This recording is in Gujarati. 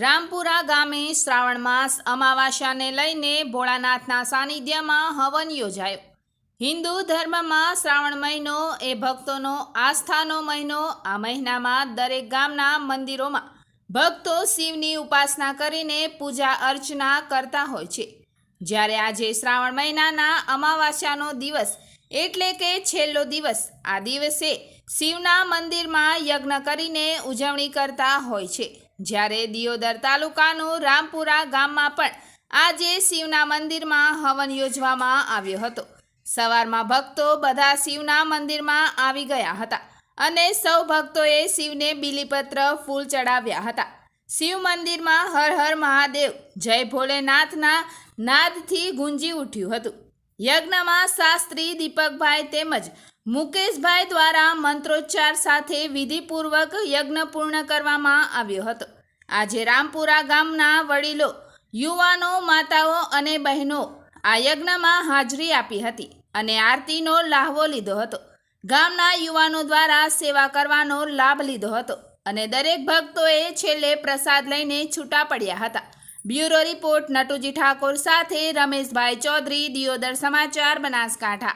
રામપુરા ગામે શ્રાવણ માસ અમાવાસ્યાને લઈને ભોળાનાથના સાનિધ્યમાં હવન યોજાયો. હિન્દુ ધર્મમાં શ્રાવણ મહિનો એ ભક્તોનો આસ્થાનો મહિનો. આ મહિનામાં દરેક ગામના મંદિરોમાં ભક્તો શિવની ઉપાસના કરીને પૂજા અર્ચના કરતા હોય છે. જ્યારે આજે શ્રાવણ મહિનાના અમાવાસ્યાનો દિવસ એટલે કે છેલ્લો દિવસ, આ દિવસે શિવના મંદિરમાં યજ્ઞ કરીને ઉજવણી કરતા હોય છે. જ્યારે દિયોદર તાલુકાનું રામપુરા ગામમાં પણ આજે શિવના મંદિરમાં હવન યોજવામાં આવ્યો હતો. સવારમાં ભક્તો બધા શિવના મંદિરમાં આવી ગયા હતા અને સૌ ભક્તોએ શિવને બિલીપત્ર ફૂલ ચડાવ્યા હતા. શિવ મંદિરમાં હર હર મહાદેવ, જય ભોલેનાથના નાદથી ગુંજી ઉઠ્યું હતું. યજ્ઞમાં શાસ્ત્રી દીપકભાઈ તેમજ મુકેશભાઈ દ્વારા મંત્રોચ્ચાર સાથે વિધિપૂર્વક યજ્ઞ પૂર્ણ કરવામાં આવ્યો હતો. આજે રામપુરા ગામના વડીલો, યુવાનો, માતાઓ અને બહેનો આ યજ્ઞમાં હાજરી આપી હતી અને આરતીનો લાહવો લીધો હતો. ગામના યુવાનો દ્વારા સેવા કરવાનો લાભ લીધો હતો અને દરેક ભક્તોએ છેલ્લે પ્રસાદ લઈને છૂટા પડ્યા હતા. બ્યુરો રિપોર્ટ નટુજી ઠાકોર સાથે રમેશભાઈ ચૌધરી દિયોદર સમાચાર બનાસકાંઠા.